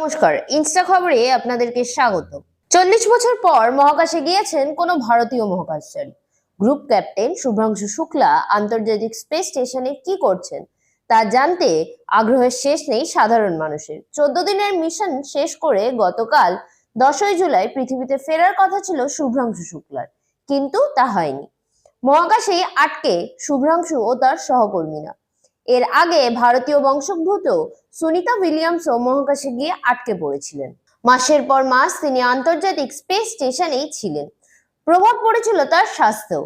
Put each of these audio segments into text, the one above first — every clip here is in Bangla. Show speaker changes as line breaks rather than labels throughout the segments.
নমস্কার, ইনস্টা খবরে আপনাদেরকে স্বাগত। চল্লিশ বছর পর মহাকাশে গিয়েছেন কোনো ভারতীয় মহাকাশচারী। গ্রুপ ক্যাপ্টেন শুভ্রাংশু শুক্লা আন্তর্জাতিক স্পেস স্টেশনে কি করছেন তা জানতে আগ্রহের শেষ নেই সাধারণ মানুষের। চোদ্দ দিনের মিশন শেষ করে গতকাল দশই জুলাই পৃথিবীতে ফেরার কথা ছিল শুভ্রাংশু শুক্লার, কিন্তু তা হয়নি। মহাকাশেই আটকে শুভ্রাংশু ও তার সহকর্মীরা। এর আগে ভারতীয় বংশোদ্ভূত সুনিতা উইলিয়ামসও মহাকাশে গিয়ে আটকে পড়েছিলেন। মাসের পর মাস তিনি আন্তর্জাতিক স্পেস স্টেশনেই ছিলেন। প্রভাব পড়েছিল তার স্বাস্থ্য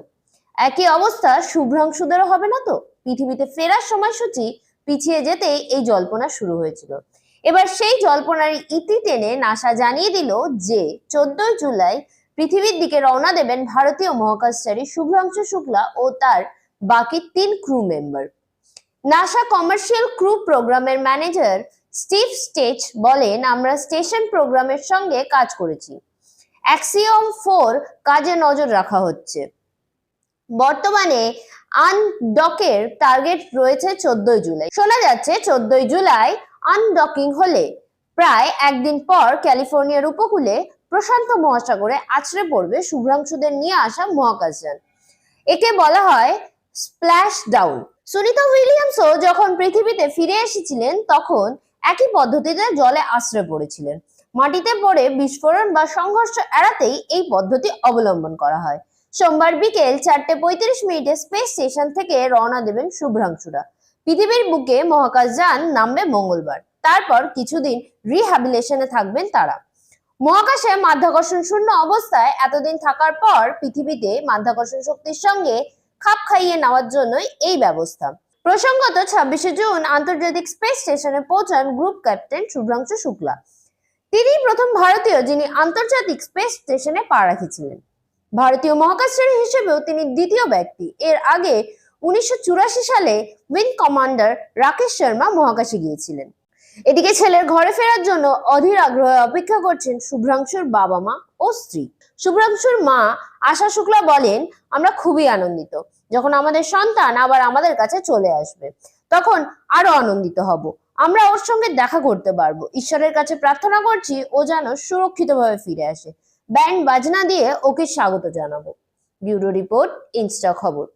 একই অবস্থা শুভ্রাংশুদেরও হবে না তো? পৃথিবীতে ফেরার সময়সূচি পিছিয়ে যেতেই এই জল্পনা শুরু হয়েছিল। এবার সেই জল্পনার ইতি টেনে নাসা জানিয়ে দিল যে, চোদ্দই জুলাই পৃথিবীর দিকে রওনা দেবেন ভারতীয় মহাকাশচারী শুভ্রাংশু শুক্লা ও তার বাকি তিন crew member. NASA commercial crew প্রোগ্রামের ম্যানেজার স্টিভ স্টেচ বলেন, আমরা স্টেশন প্রোগ্রামের সঙ্গে কাজ করেছি। অ্যাক্সিওম ফোর কাজে নজর রাখা হচ্ছে। বর্তমানে আনডকের টার্গেট রয়েছে চোদ্দই জুলাই। শোনা যাচ্ছে চোদ্দই জুলাই আনডকিং হলে প্রায় একদিন পর ক্যালিফোর্নিয়ার উপকূলে প্রশান্ত মহাসাগরে আছড়ে পড়বে শুভ্রাংশুদের নিয়ে আসা মহাকাশযান। একে বলা হয় স্প্ল্যাশ ডাউন সুনিতা উইলিয়ামসও যখন পৃথিবীতে ফিরে এসেছিলেন, তখন একই পদ্ধতিতে জলে আশ্রয় পড়েছিলেন। মাটিতে পড়ে বিস্ফোরণ বা সংঘর্ষ এড়াতেই এই পদ্ধতি অবলম্বন করা হয়। সোমবার বিকেল চারটে পঁয়ত্রিশ মিনিটে স্পেস স্টেশন থেকে রওনা দেবেন শুভ্রাংশুরা। পৃথিবীর বুকে মহাকাশ যান নামবে মঙ্গলবার। তারপর কিছুদিন রিহ্যাবিলেশনে থাকবেন তারা। মহাকাশে মাধ্যাকর্ষণ শূন্য অবস্থায় এতদিন থাকার পর পৃথিবীতে মাধ্যাকর্ষণ শক্তির সঙ্গে খাপ খাইয়ে নেওয়ার জন্যই এই ব্যবস্থা। প্রসঙ্গত ছাব্বিশে জুন আন্তর্জাতিক স্পেস স্টেশনে পৌঁছান গ্রুপ ক্যাপ্টেন শুভ্রাংশু শুক্লা। তিনি প্রথম ভারতীয় যিনি আন্তর্জাতিক স্পেস স্টেশনে পা রেখেছিলেন। ভারতীয় মহাকাশচারী হিসেবেও তিনি দ্বিতীয় ব্যক্তি। এর আগে উনিশশো চুরাশি সালে উইং কমান্ডার রাকেশ শর্মা মহাকাশে গিয়েছিলেন। এদিকে ছেলের ঘরে ফেরার জন্য অধীর আগ্রহে অপেক্ষা করছেন শুভ্রাংশুর বাবা মা ও স্ত্রী। শুভ্রাংশুর মা আশা শুক্লা বলেন, আমরা খুবই আনন্দিত। যখন আমাদের সন্তান আবার আমাদের কাছে চলে আসবে, তখন আরও আনন্দিত হব। আমরা ওর সঙ্গে দেখা করতে পারব। ঈশ্বরের কাছে প্রার্থনা করছি, ও যেন সুরক্ষিতভাবে ফিরে আসে। ব্যান্ড বাজনা দিয়ে ওকে স্বাগত জানাব। ব্যুরো রিপোর্ট, ইনস্টা খবর।